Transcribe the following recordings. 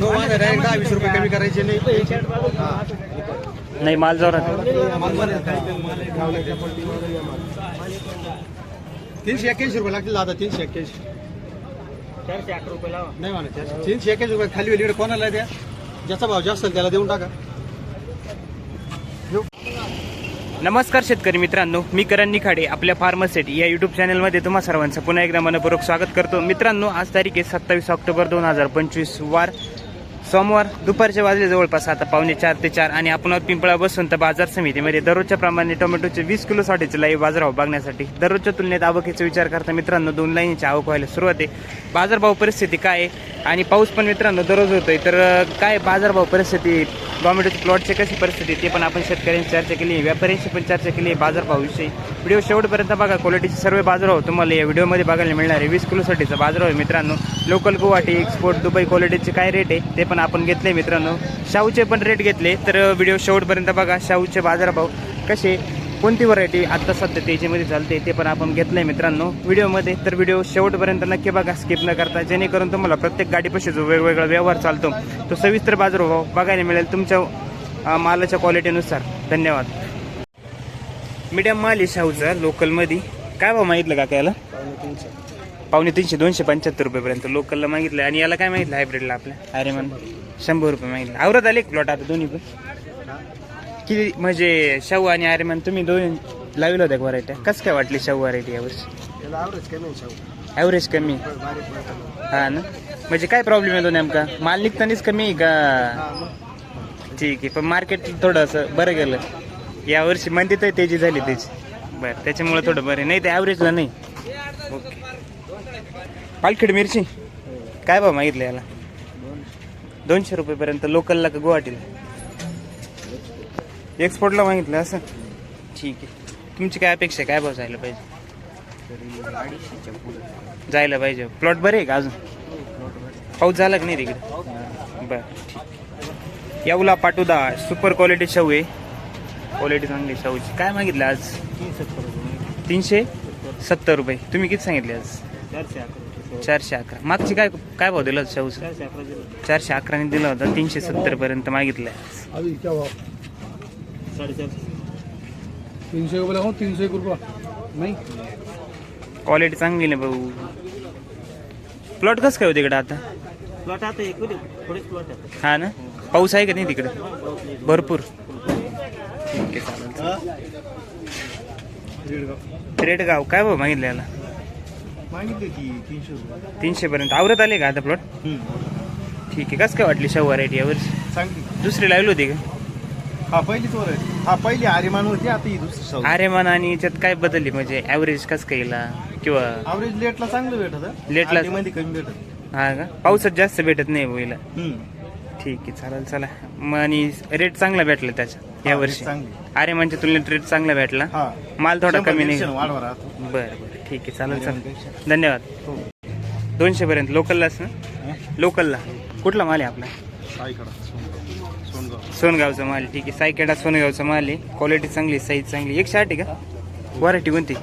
No माझा direct दहा वीस रुपये कमी करायचे नाही. नाही माल जोरात तीनशे एक्क्याऐंशी रुपये लागतील दादा तीनशे एक्क्याऐंशी. नाही म्हणा. तीनशे एक्क्याऐंशी रुपये खाली वेलीकडे कोणाला द्या? ज्याचा भाव जास्त त्याला देऊन टाका. नमस्कार शेतकरी मित्रांनो मी करण निखाडे आपल्या फार्मसेट या युट्यूब चॅनलमध्ये तुम्हा सर्वांचं पुन्हा एकदा मनपूर्वक स्वागत करतो. मित्रांनो आज तारीख आहे सत्तावीस ऑक्टोबर दोन हजार पंचवीस वार सोमवार दुपारच्या वाजले जवळपास आता पावणे चार ते चार आणि आपण पिंपळा बसून तर बाजार समितीमध्ये दररोजच्या प्रमाणे टोमॅटोचे वीस किलो साठीचे लाईव्ह बाजारभाव बघण्यासाठी दररोजच्या तुलनेत आवकीचा विचार करता मित्रांनो दोन लाईनची आवक व्हायला सुरुवात आहे. बाजारभाव परिस्थिती काय आहे? आणि पाऊस पण मित्रांनो दररोज होतोय तर काय बाजारभाव परिस्थिती टोमॅटोचे प्लॉटची कशी परिस्थिती ते पण आपण शेतकऱ्यांची चर्चा केली व्यापाऱ्यांशी पण चर्चा केली आहे बाजारभावाविषयी. व्हिडिओ शेवटपर्यंत बघा. क्वालिटीचे सर्व बाजारभाव हो. तुम्हाला या व्हिडिओमध्ये बघायला मिळणार आहे. वीस किलोसाठीचा बाजारभाव आहे हो मित्रांनो. लोकल गुवाहाटी एक्सपोर्ट दुबई क्वालिटीचे काय रेट आहे? ते पण आपण घेतले मित्रांनो. शाहूचे पण रेट घेतले. तर व्हिडिओ शेवटपर्यंत बघा. शाहूचे बाजारभाव कसे? कोणती व्हरायटी आत्ता सध्या त्याच्यामध्ये चालते ते पण आपण घेतलंय मित्रांनो व्हिडिओमध्ये. तर व्हिडिओ शेवटपर्यंत नक्की बघा. स्किप न करता. जेणेकरून तुम्हाला प्रत्येक गाडीपाशी जो वेगवेगळा व्यवहार चालतो तो सविस्तर बाजारभाव बघायला मिळेल तुमच्या मालाच्या क्वालिटीनुसार धन्यवाद. मीडियम माल आहे शाहूचा लोकलमध्ये काय भाव मागितलं का याला पावणे तीनशे दोनशे पंच्याहत्तर रुपयेपर्यंत लोकलला मागितलं आणि याला काय मागितलं हायब्रिडला आपल्या? अरे मन. शंभर रुपये मागितलं. आवरत आले प्लॉट आता दोन्ही पण. किती म्हणजे शाहू आणि आर्यमान तुम्ही दोन लावलं होत्या व्हरायट्या कसं काय वाटली शाहू व्हरायटी यावर्षी. ॲव्हरेज कमी. हा ना? म्हणजे काय प्रॉब्लेम येतो नेमका? माल निघतानीच कमी आहे का. ठीक आहे पण मार्केट थोडं असं बरं गेलं. यावर्षी तर तेजी झाली त्याची. बरं त्याच्यामुळे थोडं बरं आहे. नाही ते ॲव्हरेजला नाही. ओके पालखेड मिरची? काय भाव मागितलं याला? दोनशे रुपयेपर्यंत लोकलला का गुवाहाटीला? एक्सपोर्टला मागितलं असं? ठीक आहे. तुमची काय अपेक्षा आहे? काय भाव जायला पाहिजे? जायला पाहिजे. प्लॉट बरे आहे का अजून? पाऊस झाला का नाही तिकडे? बरं ठीक. यावला पाटुदा सुपर क्वालिटी शाहू आहे. क्वालिटी चांगली आहे शाहूची. काय मागितलं आज? तीनशे सत्तर रुपये. तुम्ही किती सांगितले आज? चारशे अकरा. चारशे अकरा मागची काय काय भाव दिला शाहूचा? चारशे अकरा दिलं चारशे अकराने दिला होता तीनशे सत्तर पर्यंत मागितलं तीनशे रुपये तीनशे एक रुपया. नाही. क्वालिटी चांगली नाही भाऊ. प्लॉट कसं काय होते इकडे आता? प्लॉट आता एक प्लॉट हा ना? पाऊस आहे का नाही तिकडे. भरपूर. ठीक आहे चालेल रेट गाव काय भाऊ मागितलं याला? मागितले की तीनशे पर्यंत आवरत आले का आता प्लॉट ठीक आहे. कसं काय वाटली शाहू व्हरायटी यावर्षी चांगली. दुसरी लावली होती का? हा पहिलीच वर आहे हा पहिली आर्यमान होती आता ही दुसरी शाहू. अरे मन आणि याच्यात काय बदलली? म्हणजे ॲव्हरेज कसं काय किंवा ॲव्हरेज लेटला चांगलं भेटत लेटला- मध्ये कमी भेटत. हा का? पावसात जास्त भेटत नाही बोईला. ठीक आहे चालेल चला. मग आणि रेट चांगला भेटला त्याचा. Rate चांगली. अरे म्हणजे तुलनेत रेट चांगला भेटला. हा. माल थोडा कमी नाही. दीडशे वाढवा राहतो. बरं बरं. ठीक आहे चालेल चालेल. धन्यवाद. हो. दोनशे पर्यंत. लोकललाच ना लोकलला. कुठला माल आहे आपला? साईकडा सोनगाव. सोनगाव. सोनगावचा माल. ठीक आहे सायकेडा सोनगावचा माल आहे. क्वालिटी चांगली साईज चांगली. एकशे आठ आहे का? व्हरायटी कोणती?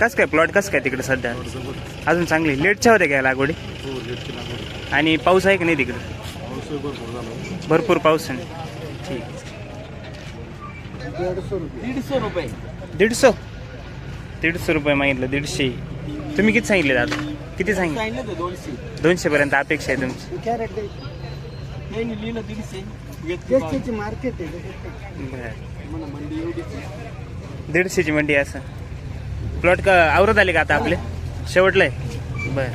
कसं काय प्लॉट कसं काय तिकडे सध्या? अजून चांगली. लेटच्या होत्या काय लागवडी? हो लागवड. आणि पाऊस आहे का नाही तिकडे? भरपूर झाला. भरपूर पाऊस आहे. ठीक. आहे. दीडशे रुपये. दीडशे दीडशे? रुपये मागितलं दीडशे. तुम्ही किती सांगितले दादा किती सांगितले? दोनशे दोनशे. पर्यंत अपेक्षा आहे तुमची. लिहिलं दीडशे. व्यक्ती मार्केट बरं. मंडी एवढीच दीडशेची मंडी आहे असं. प्लॉट का आवरत आले का आता आपले? शेवटलंय बर.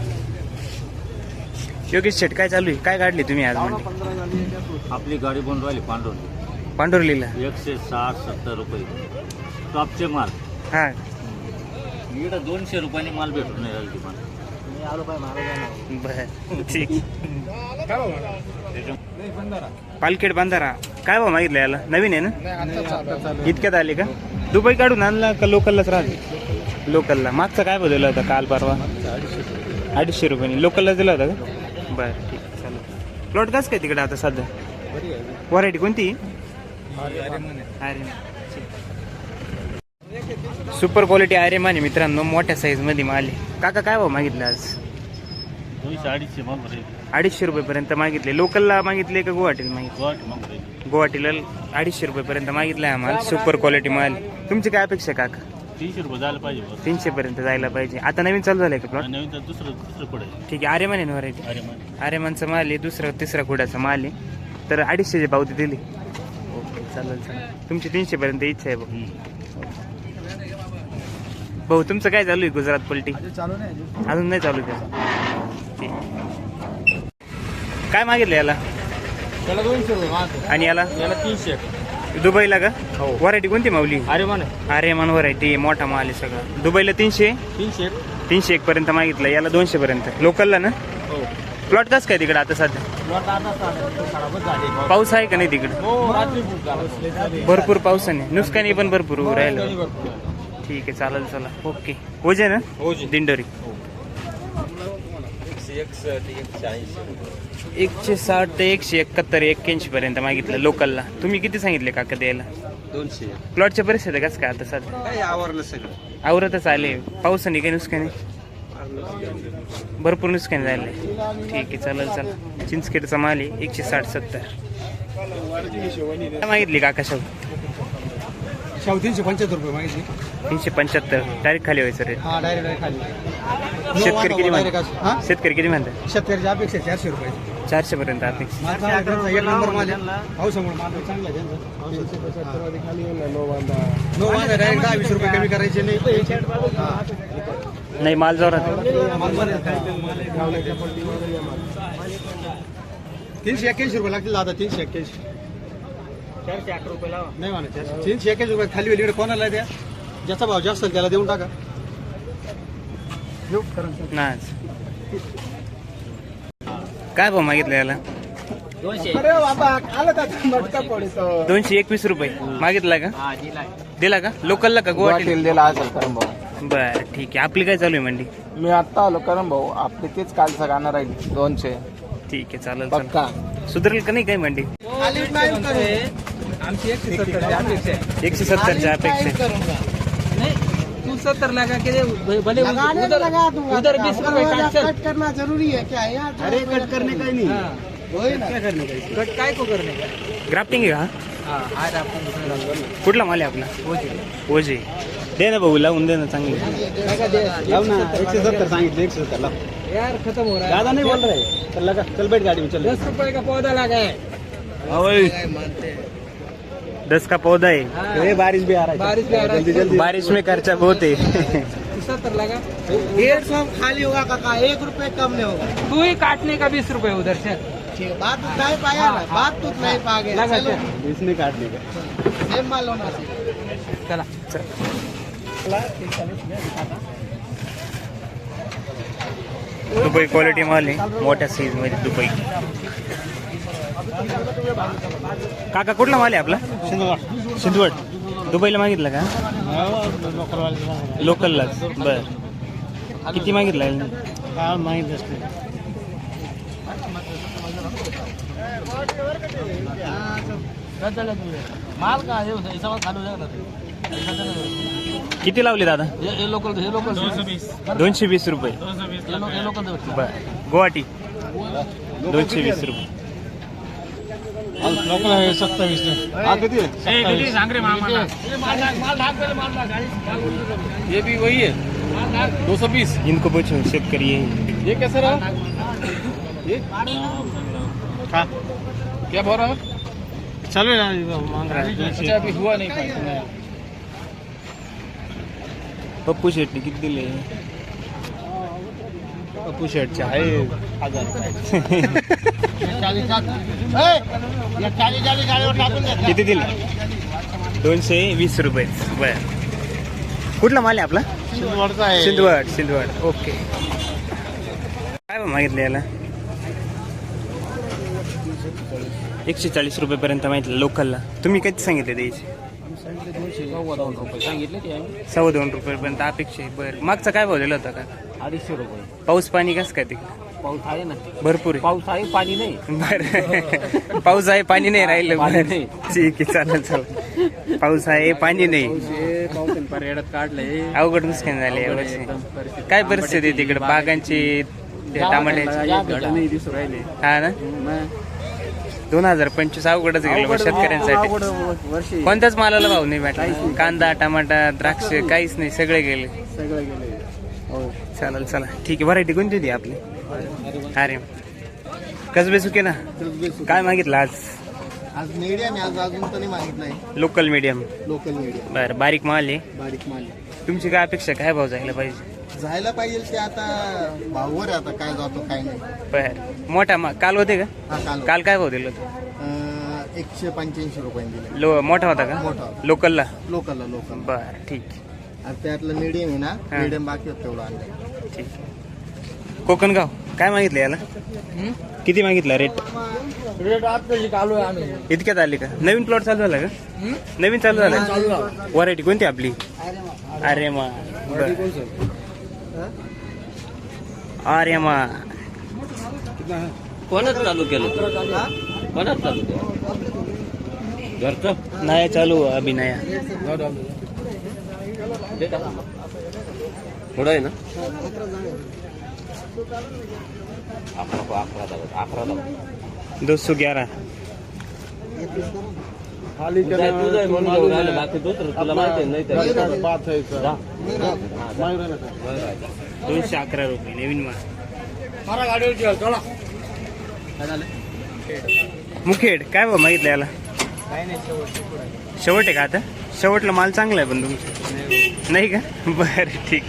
योगेश शेट काय चालू आहे? काय काढली तुम्ही आज आपली गाडी बनवून राहिली पांढुर्लीला एकशे साठ सत्तर रुपये. टॉपचे माल हा. इकडं दोनशे रुपयाने माल भेटून नाही राहिली तुम्हाला मी आलो पाय महाराजांना. बर ठीक. पालखेड बांधारा. काय भाव मागितलं याला? नवीन आहे ना? इतक्यात आले का? दुबई काढून आणला का लोकललाच राहते लोकलला. मागचा काय बदलला होता काल परवा? अडीचशे रुपयाने. लोकलला दिला होता का? बरं ठीक आहे, चालेल. प्लॉट कसं काय तिकडे आता सध्या? व्हरायटी कोणती? सुपर क्वालिटी आर्यमान आहे मित्रांनो मोठ्या साईजमध्ये माल आहे. काका काय भाव मागितलं आज? अडीचशे माल अडीचशे रुपयेपर्यंत मागितले. लोकलला मागितले का गुवाहाटीला मागितले? माल गुवाहाटीला अडीचशे रुपयेपर्यंत मागितलं आहे आम्हाला सुपर क्वालिटी माल. तुमची काय अपेक्षा काका? तीनशे रुपये झालं पाहिजे तीनशे पर्यंत जायला पाहिजे. आता नवीन चालू झालंय का प्लॉट नवीन दुसरं. ठीक आहे? आर्यमान आहे व्हरायटी मान आर्यमानचा माल आहे दुसरा तिसरा कुडाचा माल आहे. तर अडीचशेची पावती दिली. चालेल चालेल. तुमची तीनशे पर्यंत इच्छा आहे भाऊ. भाऊ तुमचं काय चालू आहे गुजरात पलटी? चालू नाही अजून. नाही चालू ठीक. काय मागितलं याला? त्याला दोनशे रुपये आणि याला? याला तीनशे. दुबईला का? व्हरायटी कोणती मावली अरे मान. आर्यमान व्हरायटी मोठा माल आहे सगळा. दुबईला तीनशे? तीनशे. तीनशे एक पर्यंत मागितलं याला दोनशे पर्यंत लोकलला ना? हो. प्लॉट कसं काय तिकडे आता सध्या? पाऊस आहे का नाही तिकडे? हो भरपूर पावसाने. नुकसानी पण भरपूर होऊ राहिलं. ठीक आहे चालेल चला ओके. ओजे ना? ओझे. दिंडोरी. एकशे साठ ते एकशे एकाहत्तर एक्क्याऐंशी पर्यंत मागितलं लोकलला. तुम्ही किती सांगितले काका द्यायला? दोनशे. प्लॉटच्या परिस्थिती कसं काय आता सध्या? आवरलं सगळं. आवरतच आले. पावसाने काही नुकसानी भरपूर नुकसान झाले ठीक आहे चालेल चला चिंचखेडचा माल आहे एकशे साठ सत्तर. मागितली काका शाहू शाहू तीनशे पंच्याहत्तर रुपये मागितली. तीनशे पंच्याहत्तर. डायरेक्ट खाली व्हायचं हा डायरेक्ट खाली. शेतकरी किती म्हणतात? शेतकरी किती म्हणतात? शेतकऱ्याची अपेक्षा चारशे रुपये. चारशे पर्यंत अपेक्षा नाही हा. माल जोरात आहे. तीनशे एक्क्याऐंशी रुपये लागतील दादा तीनशे एक्क्याऐंशी. चारशे अकरा रुपये लावा नाही म्हणा चारशे. तीनशे एक्क्याऐंशी रुपये खाली वेलीकडे कोणाला द्या? ज्याचा भाव जास्त असेल त्याला देऊन टाका. करा काय भाव मागितलं याला? दोनशे. अरे बाबा आलं का मटका पडतो दोनशे एकवीस रुपये. मागितला का? हा दिला दिला का? लोकलला का? गुवाहाटी दिला असेल करम भाऊ बर ठीक आहे. आपली काय चालू आहे मंडी? मी आत्ता आलो करम भाऊ. आपली तीच कालचा गाणं राहील दोनशे. ठीक आहे चालेल पक्का चालेल सुधरेल का नाही काय मंडी? आमची एकशे सत्तर अपेक्षा आहे. एकशे सत्तरच्या अपेक्षा नहीं तू सत्तर लगा के दे भले उधर उधर बीस रुपए काट चल कट करना जरूरी है क्या यहाँ अरे कट करने का? ही नहीं हाँ, वही ना क्या करने का ही? कट काय को करने का ग्राफ्टिंग आहे का हाँ आज दूसरा कुठला माल आहे आपला? ओजे दे ना भाऊ लावून दे ना चांगली. लाव ना एकशे सत्तर सांगितले एकशे सत्तर लाव यार खत्म हो रहा है. दादा नहीं बोल रहे. चल लगा चल बैठ गाड़ी में चल. दस रुपए का पौधा लगा है. दस का पौधा है? अरे बारिश भी आ रहा है। बारिश भी आ रहा है। जल्दी जल्दी। बारिश में खर्चा बहुत है। सत्तर लगा। डेढ़ सौ खाली होगा काका। एक रुपए कम नहीं होगा। तू ही काटने का बीस रुपए उधर से। बात तो नहीं पाया ना। बात तो नहीं पा गया चलो। चल इसने काटने का। सेम माल होना चाहिए चला। दुबई क्वालिटी माल आहे मोठ्या साईजमध्ये दुबई. काका कुठला माल आहे आपला? सिंधवड दुबईला मागितलं का? लोकललाच. बर. किती मागितलं? याला? माल का किती लावले दादा? ये ये लोकल ये लोकल दोनशे वीस. रुपये. ये लो- ये लोकल बर. गुवाहाटी. दोनशे वीस रुपये. लोकल है सत्तावीस हा किती आहे? ये भी वही है दो सौ बीस इनको पूछो शेतकरी ये ये कैसे रहा ये हा. क्या भाव रहा चालू आहे ना मांग. रहा है अच्छा अभी हुआ नहीं. पप्पू शेटने किती दिले? पप्पू शेटचे आहे. हजार किती दिले? दोनशे वीस रुपये. बर. कुठला माल आहे आपला? शिंदवडचा आहे. सिंधवड सिंधवड ओके. काय मागितलं याला? एकशे चाळीस रुपयेपर्यंत माहिती लोकलला. तुम्ही किती सांगितले द्यायचे सांगितले ते आम्ही सव्वा दोन रुपयेपर्यंत अपेक्षा आहे. बरं. मागचा काय भाव दिला होता का? अडीचशे रुपये. पाऊस पाणी कसं काय तिकडे? पाऊस आहे ना. भरपूर आहे. पाऊस आहे पाणी नाही. बरं. पाऊस आहे पाणी नाही राहिलं. पाणी बरं. नाही. ठीक आहे चालेल चालेल. पाऊस आहे पाणी नाही. पाऊस पर्यटक काढलंय. अवघड नुकसान झाले यावर्षी काय परिस्थिती आहे तिकडे? बागांची टमाट्याचे हा ना? दोन हजार पंचवीस अवघडच गेलो बा शेतकऱ्यांसाठी. वर्षी. कोणत्याच मालाला भाव नाही भेटला. कांदा टमाटा द्राक्ष काहीच नाही सगळे गेले. सगळं गेले. हो. चालेल चला. ठीक आहे व्हरायटी कोणती होती आपली? अरे कसबे सुके ना? काय मागितलं आज? आज मीडियम आज अजून तर नाही मागितलंय लोकल मीडियम लोकल मीडियम बरं बारीक माल आहे. बारीक माल तुमची काय अपेक्षा काय भाव जायला पाहिजे? जायला पाहिजे ते आता भाववर आहे आता काय जातो काय नाही. बर. मोठा मा काल होते का? हा काल काल काय भाव दिलं होतं? अं, एकशे पंच्याऐंशी रुपयांनी दिले. लो मोठा होता का? मोठा. लोकलला? लोकलला लोकल बर ठीक. आणि त्यातलं मीडियम आहे ना हा. मीडियम बाकी होतं तेवढं आणलं. ठीक. कोकणगाव काय मागितलं याला? किती मागितलं रेट रेट आत्ताची चालू आहे आम्ही. इतक्यात आली का? नवीन प्लॉट चालू झाला का? नवीन चालू झाला? व्हरायटी कोणती आपली? अरे मा अरे मा कोणाच चालू केलं कोणाच चालू केलं? घरचं? नाही चालू अभिनया. पुढं आहे ना? अकरा अकरा दाबा अकरा दाबा दो सौ ग्यारह तुझं आहे, तुझं. बाकी दुसरं तुला माहिती आहे, नाही. दोनशे अकरा रुपये नवीन माल. मुखेड काय भाव मागितलं याला? शेवट आहे का आता? शेवटला माल चांगला आहे पण तुमचा. नाही का? बरं ठीक.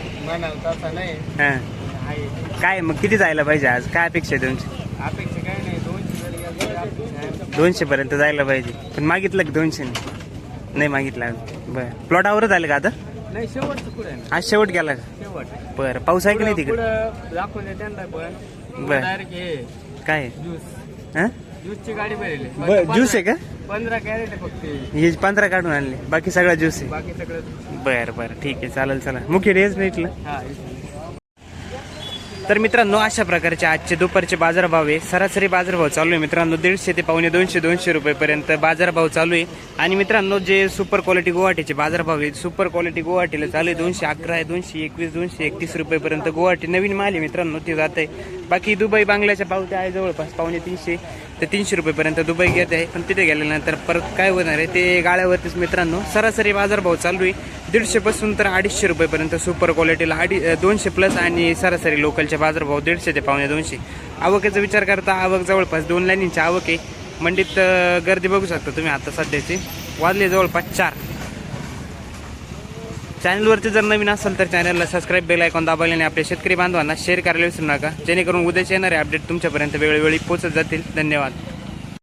हा. काय मग किती जायला पाहिजे आज? काय अपेक्षा आहे तुमची? दोनशे पर्यंत जायला पाहिजे. पण मागितलं की दोनशे नाही मागितलं. बरं. प्लॉट आवरत आलं का आता? नाही शेवटचं पुढे आहे? ना आज शेवट गेला. का शेवट. बरं पाऊस आहे की नाही तिकडे? पुढं त्यांना पण बर. डायरेक्ट हे काय? ज्यूस हा? ज्यूसची गाडी भरेल. बरं ज्यूस आहे का? पंधरा कॅरेट आहे फक्त. हे. हे पंधरा काढून आणले. बाकी सगळा ज्यूस आहे. बाकी सगळं बरं बरं. ठीक आहे चालेल चला मुख्य हेच भेटलं. हा तर मित्रांनो अशा प्रकारचे आजचे दुपारचे बाजारभाव आहे. सरासरी बाजारभाव चालू आहे मित्रांनो. दीडशे ते पावणे दोनशे दोनशे रुपयेपर्यंत बाजारभाव चालू आहे. आणि मित्रांनो जे सुपर क्वालिटी गुवाहाटीचे बाजारभाव आहे सुपर क्वालिटी गुवाहाटीला चालू आहे. दोनशे अकरा आहे दोनशे एकवीस दोनशे एकतीस रुपयेपर्यंत गुवाहाटी नवीन माल आहे मित्रांनो ते जात आहे बाकी दुबई बांगल्याच्या पावत्या आहे जवळपास पावणे तीनशे. ते तीनशे रुपयेपर्यंत दुबई घेत आहे. पण तिथे गेल्यानंतर परत काय होणार आहे ते गाळ्यावरतीच मित्रांनो सरासरी बाजारभाव चालू आहे. दीडशेपासून तर अडीचशे रुपयेपर्यंत सुपर क्वालिटीला अडी दोनशे प्लस आणि सरासरी लोकलचे बाजारभाव दीडशे ते पावणे दोनशे. आवकेचा विचार करता आवक जवळपास दोन लाईनींची आवक आहे. मंडीत गर्दी बघू शकता तुम्ही आता सध्याची. वाजले जवळपास चार. चॅनलवरती जर नवीन असेल तर चॅनलला सबस्क्राईब बेल ऐकून दाबायला आणि आपल्या शेतकरी बांधवांना शेअर करायला विसरू नका. जेणेकरून उद्याचे येणारे अपडेट तुमच्यापर्यंत वेळोवेळी पोहोचत जातील. धन्यवाद.